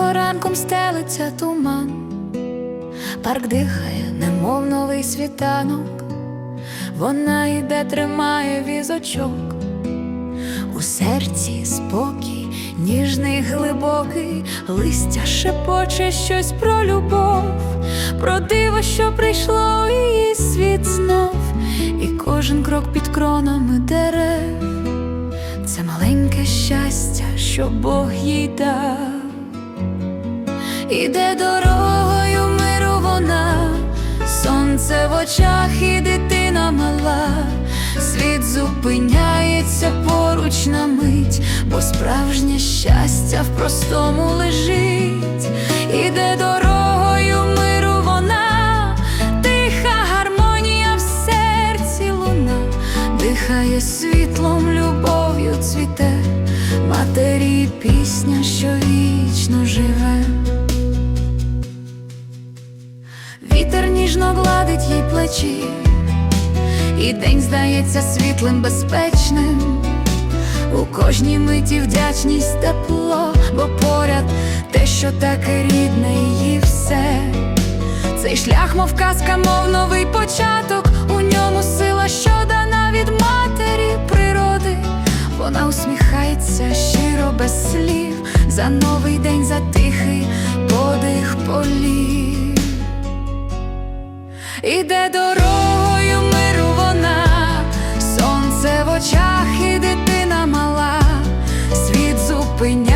Тихо ранком стелиться туман, парк дихає, немов новий світанок, вона йде, тримає візочок, у серці спокій, ніжний, глибокий, листя шепоче щось про любов, про диво, що прийшло у її світ знов, і кожен крок під кронами дерев. Це маленьке щастя, що Бог їй дав. Іде дорогою миру вона, сонце в очах і дитина мала, світ зупиняється поруч на мить, бо справжнє щастя в простому лежить, іде дорогою миру вона, тиха гармонія в серці луна, дихає світлом, любов'ю цвіте, матері пісня, що вічно живе. Ніжно гладить їй плечі, і день здається світлим, безпечним. У кожній миті вдячність тепло, бо поряд те, що таке рідне, її все. Цей шлях, мов казка, мов новий початок. У ньому сила, що дана від матері природи. Вона усміхається щиро без слів за новий день, за тихий подих полів. Іде дорогою миру вона, сонце в очах і дитина мала, світ зупиняється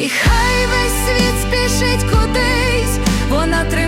І хай весь світ спішить кудись, вона тримає